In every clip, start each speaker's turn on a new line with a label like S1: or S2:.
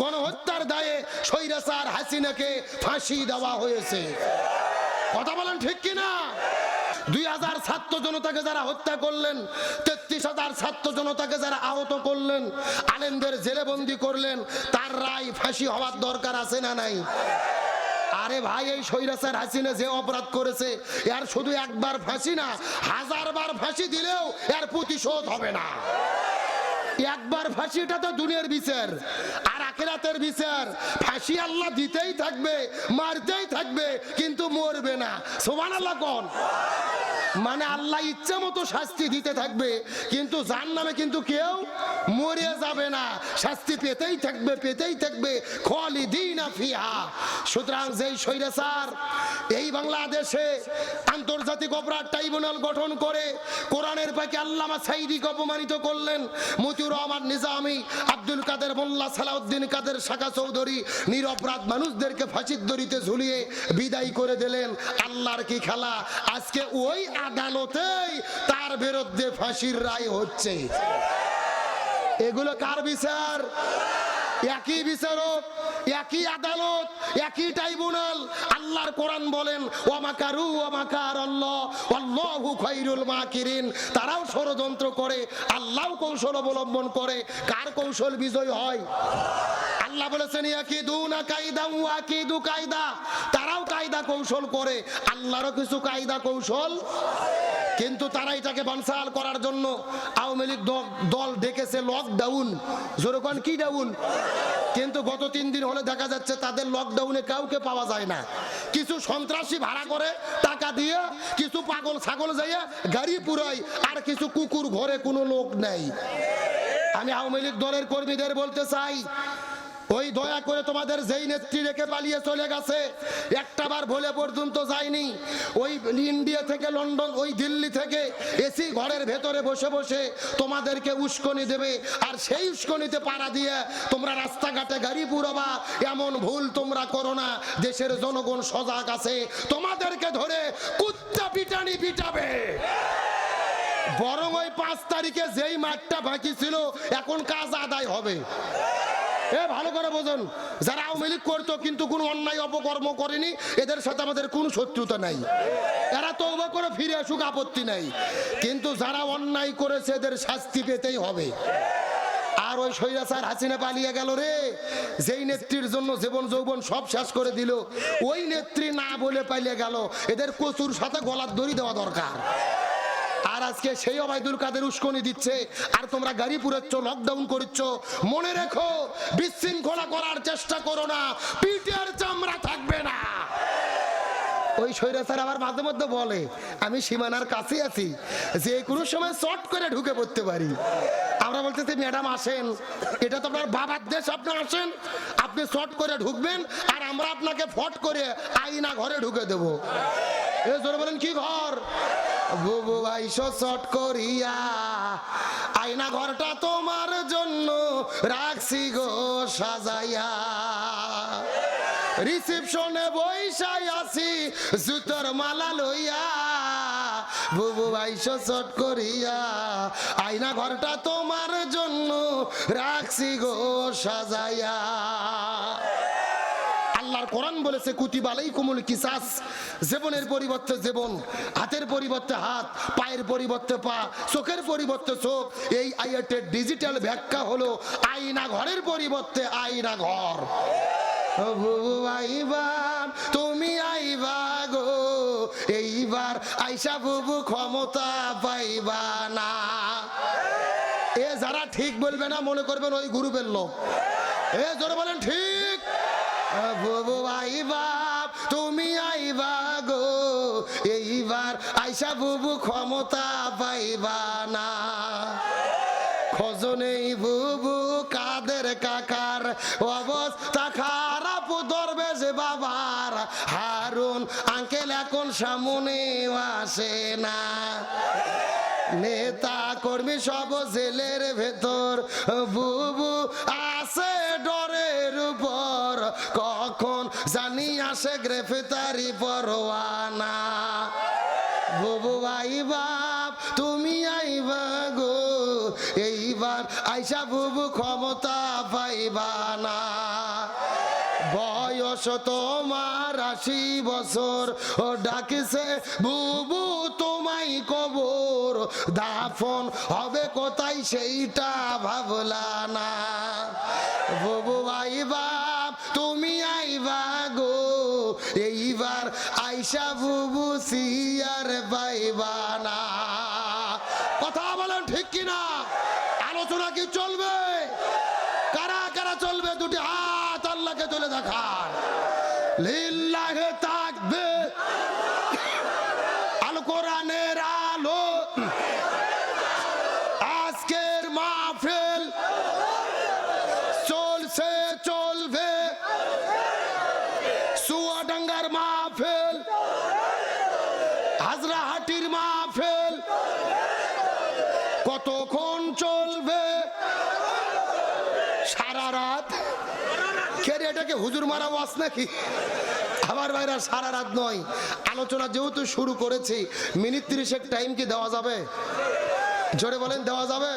S1: গণহত্যার দায়ে সৈরাসার হাসিনাকে ফাঁসি দেওয়া হয়েছে। কথা বলেন ঠিক কিনা? দুই হাজার ছাত্র জনতাকে যারা হত্যা করলেন, তেত্রিশ হাজার ছাত্র জনতাকে যারা আহত করলেন, আলেমদের জেলেবন্দি করলেন, তার রায় ফাঁসি হওয়ার দরকার আছে না নাই? আরে ভাই, এই সৈরাসার হাসিনা যে অপরাধ করেছে, এর শুধু একবার ফাঁসি না হাজার বার ফাঁসি দিলেও এর প্রতিশোধ হবে না। একবার ফাঁসিটা তো দুনিয়ার বিচার। আর আখেরাতের বিচার। ফাঁসি আল্লাহ দিতেই থাকবে, মারতেই থাকবে, কিন্তু মরবে না। সোমান আল্লাহ কোন। মানে আল্লাহ ইচ্ছে মতো শাস্তি দিতে থাকবে, কিন্তু যার নামে কিন্তু কেউ মরে যাবে না। শাস্তি পেতেই থাকবে পেতেই থাকবে। সুতরাং যেই স্বৈরাচার এই বাংলাদেশে আন্তর্জাতিক অপরাধ ট্রাইব্যুনাল গঠন করে, কোরআনের পাকে আল্লামা সাইদিকে অপমানিত করলেন মতিউর রহমান নিজামি, আব্দুল কাদের মোল্লা সালাউদ্দিন কাদের, শাখা চৌধুরী নিরপরাধ মানুষদেরকে ফাঁসির দড়িতে ঝুলিয়ে বিদায় করে দিলেন। আল্লাহর কি খেলা? আজকে ওই আদালতেই তার বিরুদ্ধে ফাঁসির রায় হচ্ছে। এগুলো কার বিচার? একই বিচারক। একই আদালত, একই ট্রাইব্যুনাল আল্লাহর কোরআন বলেন, ওয়ামাকারু ওয়ামাকার আল্লাহ, আল্লাহু খাইরুল মাকিরিন। তারাও ষড়যন্ত্র করে আল্লাহ কৌশল অবলম্বন করে। কার কৌশল বিজয় হয়? আল্লাহ বলেছেন, ইয়াকিদুনা কায়দা ওয়াকিদু কায়দা তারাও কায়দা কৌশল করে, আল্লাহরও কিছু কায়দা কৌশল কিন্তু তারা এটাকে বানসাল করার জন্য আওয়ামী লীগ দল ডেকেছে লকডাউন যেরকম কি ডাউন কিন্তু গত তিন দিন হলে দেখা যাচ্ছে তাদের লকডাউনে কাউকে পাওয়া যায় না। কিছু সন্ত্রাসী ভাড়া করে টাকা দিয়ে কিছু পাগল ছাগল যাইয়া গাড়ি পুরাই আর কিছু কুকুর ঘরে কোনো লোক নেই। আমি আওয়ামী লীগ দলের কর্মীদের বলতে চাই ওই দয়া করে তোমাদের যেই নেত্রী রেখে পালিয়ে চলে গেছে, একটা বার ভোলে পর্যন্ত যায়নি। ওই ইন্ডিয়া থেকে লন্ডন, ওই দিল্লি থেকে এসি ঘরের ভেতরে বসে বসে তোমাদেরকে উস্কনি দেবে। আর সেই উস্কনিতে পাড়া দিয়ে তোমরা রাস্তাঘাটে গাড়ি পুরোবা, এমন ভুল তোমরা করো না। দেশের জনগণ সজাগ আছে, তোমাদেরকে ধরে কুত্তা পিটানি পিটাবে। বরং ওই পাঁচ তারিখে যেই মাঠটা বাকি ছিল, এখন কাজ আদায় হবে। ভালো করে বোঝুন। যারা আওয়ামী লীগ করতো কিন্তু কোনো অন্যায় অপকর্ম করেনি, এদের সাথে আমাদের কোনো শত্রুতা নাই। এরা তৌবা করে ফিরে আসুক, আপত্তি নাই। কিন্তু যারা অন্যায় করেছে, এদের শাস্তি পেতেই হবে। আর ওই সৈরাচার হাসিনা পালিয়ে গেল রে। যেই নেত্রীর জন্য জীবন যৌবন সব শেষ করে দিল, ওই নেত্রী না বলে পালিয়ে গেল। এদের কচুর সাথে গলার দড়ি দেওয়া দরকার। আজকে সেই অবায়দুল কাদের উস্কনি দিচ্ছে। আর তোমরা গাড়ি পুরাচ্ছ লকডাউন করছ মনে রেখো, বিশৃঙ্খলা করার চেষ্টা করো না। পিঠের চামড়া থাকবে না। ওই স্বৈরাচার আবার মাঝে মধ্যে বলে, আমি সীমানার কাছে আছি। যে কোনো সময় চট করে ঢুকে পড়তে পারি। আমরা বলতেছি, ম্যাডাম, আসেন। এটা তো আপনার বাবার দেশ, আপনি আসেন। আপনি চট করে ঢুকবেন, আর আমরা আপনাকে ফট করে আইনা ঘরে ঢুকে দেবো। এ জোরে বলেন, কি ঘর? বুবু আইসো চট করিয়া, আয়না ঘরটা তোমার জন্য রাখছি গো সাজাইয়া। রিসেপশনে বৈশাই আছি, জুতোর মালা লইয়া। বুবু আইসো চট করিয়া, আয়না ঘরটা তোমার জন্য রাখছি গো সাজাইয়া। আল্লাহর কোরআন বলেছে কুতিবালাই কুমুল কিসাস। জীবনের পরিবর্তে জীবন, হাতের পরিবর্তে হাত, পায়ের পরিবর্তে পা, চোখের পরিবর্তে চোখ। এই আইয়াটের ডিজিটাল ব্যাখ্যা হলো আয়না ঘরের পরিবর্তে আয়না ঘর। তুমি আইবা গো, এইবার আইসা বুবু ক্ষমতা পাইবা না। এ যারা ঠিক বলবে না, মনে করবেন ওই গ্রুপের লোক। এ জোরে বলেন, ঠিক। বুবু আইবা তুমি আইবা গো। এইবার আইসা বুবু ক্ষমতা পাইবা না। খোঁজনেই বুবু কাদের কাকার অবস্থা খারাপ ধরবে যে বাবার হারুন আঙ্কেল এখন সামনে আসে না। নেতা কর্মী সব জেলের ভেতর বুবু আছে কখন জানি আসে গ্রেফতারি পরোয়ানা। বুবু ভাই বাপ, তুমি আইবা গো। এইবার আইসা বুবু ক্ষমতা পাইবা না। বয়স তোমার আশি বছর, ও ডাকিছে, বুবু, তোমায় কবর। দাফন হবে কোথায় সেইটা ভাবলা না। বুবু আইবা তুমি আইবা গো এইবার আইসা বুবু সিয়ার পাইবা না। কথা বলেন ঠিক কিনা? আলোচনা কি চলবে? কারা কারা চলবে? দুটি হাত আল্লাহকে তুলে দেখান। লিল্লাহে থাকবে কতক্ষণ চলবে? সারা রাত? কে এটাকে হুজুর মারা ওয়াস নাকি? আমার ভাইরা সারা রাত নয়। আলোচনা যেহেতু শুরু করেছি, মিনিট তিরিশেক টাইম কি দেওয়া যাবে? জোরে বলেন, দেওয়া যাবে?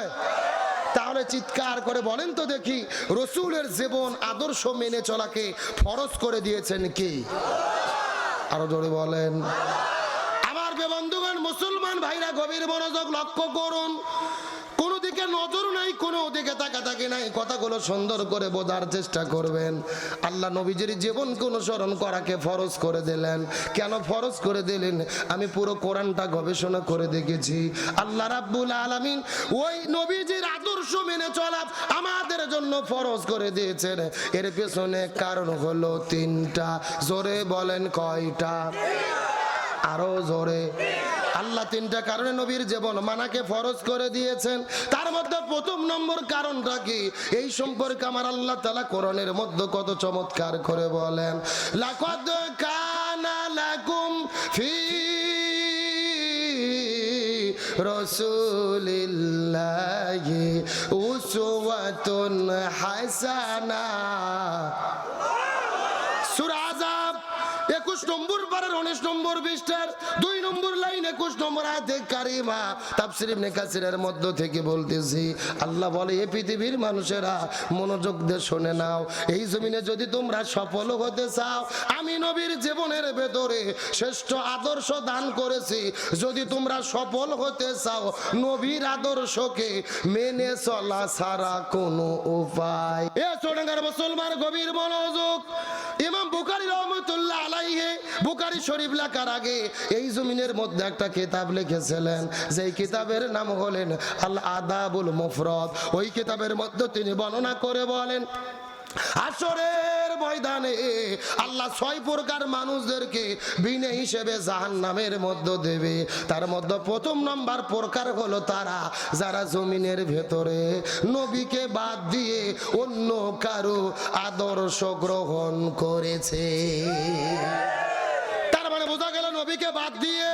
S1: তাহলে চিৎকার করে বলেন তো দেখি, রসুলের জীবন আদর্শ মেনে চলাকে ফরজ করে দিয়েছেন কি? আরও জোরে বলেন। আমার বন্ধুগণ, মুসলমান ভাইরা গভীর মনোযোগ লক্ষ্য করুন। কোন দিকে নজর নাই, কোনো দিকে তাকাতাকি নাই। কথাগুলো সুন্দর করে বোঝার চেষ্টা করবেন। আল্লাহ নবীজির জীবনকে অনুসরণ করাকে ফরজ করে দিলেন। কেন ফরজ করে দিলেন? আমি পুরো কোরআনটা গবেষণা করে দেখেছি। আল্লাহ রাব্বুল আলামিন ওই নবীজির আদর্শ মেনে চলা আমাদের জন্য ফরজ করে দিয়েছেন। এর পেছনে কারণ হলো তিনটা। জোরে বলেন কয়টা? আরও জোরে। আল্লাহ তিনটা কারণে নবীর জীবন মানাকে ফরজ করে দিয়েছেন। তার মধ্যে প্রথম নম্বর কারণটা কি? এই সম্পর্কে আমার আল্লাহ তালা কোরআনের মধ্যে কত চমৎকার করে বলেন, লাকাদ কানা লাকুম ফি রসুলিল্লাহি হাসানা সূরা আযাব একুশ নম্বর উনিশ নম্বর দুই নম্বর লাইন একুশ নম্বর কারিমা মধ্য থেকে বলতেছি, আল্লাহ বলে, এ পৃথিবীর মানুষেরা মনোযোগ দিয়ে শুনে নাও। এই জমিনে যদি তোমরা সফল হতে চাও, আমি নবীর জীবনের ভেতরে শ্রেষ্ঠ আদর্শ দান করেছি। যদি তোমরা সফল হতে চাও, নবীর আদর্শকে মেনে চলা ছাড়া কোনো উপায় এ মুসলমান গভীর মনোযোগ। ইমাম বুখারী রহমতুল্লাহ বুকারি শরীফ আগে এই জমিনের মধ্যে একটা কিতাব লিখেছিলেন, যেই কিতাবের নাম হলেন আল আদাবুল ওই কিতাবের মধ্যে তিনি বর্ণনা করে বলেন আসরের ময়দানে আল্লাহ ছয় প্রকার মানুষদেরকে বিনে হিসেবে জাহান নামের মধ্য দেবে। তার মধ্যে প্রথম নাম্বার প্রকার হলো তারা, যারা জমিনের ভেতরে নবীকে বাদ দিয়ে অন্য কারও আদর্শ গ্রহণ করেছে। তার মানে বোঝা গেল নবীকে বাদ দিয়ে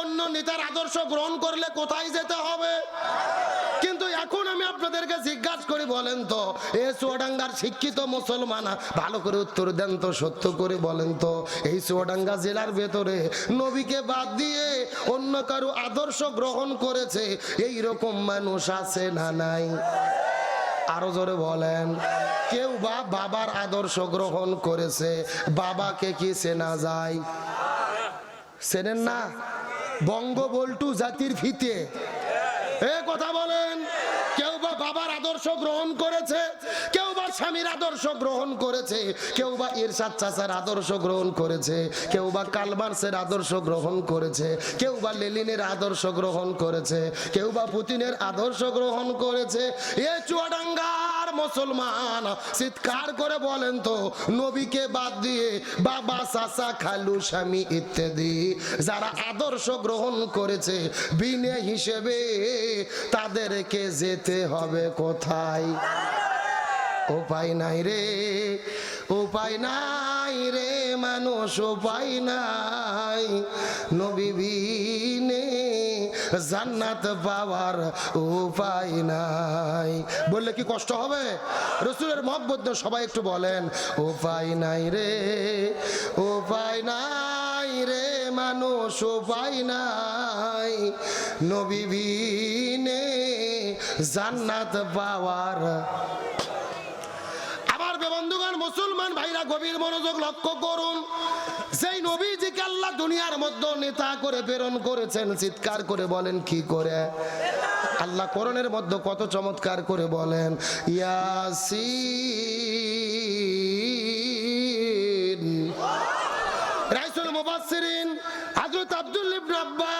S1: অন্য নেতার আদর্শ গ্রহণ করলে কোথায় যেতে হবে? কিন্তু এখন আমি আপনাদেরকে জিজ্ঞাসা করি, বলেন তো, এ চুয়াডাঙ্গার শিক্ষিত মুসলমান, ভালো করে উত্তর দেন তো, সত্য করে বলেন তো, এই চুয়াডাঙ্গা জেলার ভেতরে নবীকে বাদ দিয়ে অন্য কারও আদর্শ গ্রহণ করেছে এই রকম মানুষ আছে না নাই? আরও জোরে বলেন, কেউ বা বাবার আদর্শ গ্রহণ করেছে, বাবাকে কি চেনা যায়? চেনেন না? বঙ্গবল্টু জাতির ফিতে এ কথা বলেন কেউ বা বাবার আদর্শ গ্রহণ করেছে স্বামীর আদর্শ গ্রহণ করেছে। কেউ বা ইরশাদ চাচার আদর্শ গ্রহণ করেছে। কেউ বা কালমার্সের আদর্শ গ্রহণ করেছে। কেউ বা লেলিনের আদর্শ গ্রহণ করেছে। কেউ বা পুতিনের আদর্শ গ্রহণ করেছে। এ চুয়াডাঙ্গার মুসলমান, চিৎকার করে বলেন তো, নবীকে বাদ দিয়ে বাবা, চাচা, খালু, স্বামী ইত্যাদি যারা আদর্শ গ্রহণ করেছে, বিনে হিসেবে তাদেরকে যেতে হবে কোথায়? উপায় নাই রে, উপায় নাই রে, মানুষ উপায় নাই। নবী বিনে জান্নাত পাওয়ার উপায় নাই। বললে কি কষ্ট হবে? রসুলের মহব্বত সবাই একটু বলেন, উপায় নাই রে, উপায় নাই রে, মানুষ উপায় নাই। নবী বিনে জান্নাত পাওয়ার মুসলমান ভাইরা গভীর মনোযোগ লক্ষ্য করুন। যেই নবীজিকে আল্লাহ দুনিয়ার মধ্যে নেতা করে প্রেরণ করেছেন, চিৎকার করে বলেন, কি করে? আল্লাহ করণের মধ্যে কত চমৎকার করে বলেন ইয়াসি রাইসুল মুবাসসিরিন হযরত আব্দুল ইবনে আব্বাস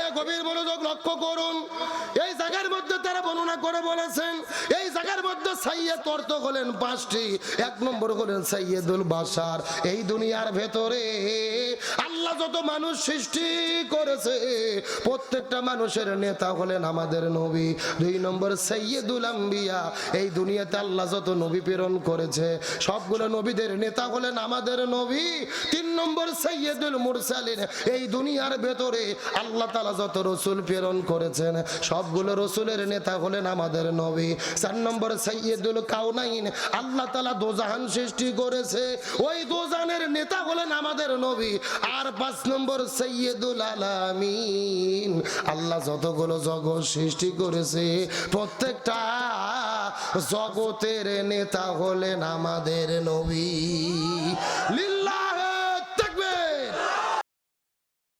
S1: এ গভীর মনোযোগ লক্ষ্য করুন। এই জায়গার মধ্যে তারা বর্ণনা করে বলেছেন, এই জায়গার মধ্যে সাইয়েদ অর্থ হলেন পাঁচটি। এক নম্বর হলেন সাইয়েদুল বাসার এই দুনিয়ার ভেতরে আল্লাহ যত মানুষ সৃষ্টি করেছে, প্রত্যেকটা মানুষের নেতা হলেন আমাদের নবী। দুই নম্বর সৈয়দুল আম্বিয়া, এই দুনিয়াতে আল্লাহ যত নবী প্রেরণ করেছে, সবগুলো নবীদের নেতা হলেন আমাদের নবী। তিন নম্বর সৈয়দুল মুরসালিন, এই দুনিয়ার ভেতরে আল্লাহ তালা যত রসুল প্রেরণ করেছেন, সবগুলো রসুলের নেতা হলেন আমাদের নবী। চার নম্বর সৈয়দুল কাউনাইন আল্লাহ তালা দোজাহান সৃষ্টি করেছে, ওই দোজানের নেতা হলেন আমাদের নবী। আর পাঁচ নম্বর সৈয়দুল আলামিন। আল্লাহ যতগুলো জগৎ সৃষ্টি করেছে, প্রত্যেকটা জগতের নেতা হলেন আমাদের নবী।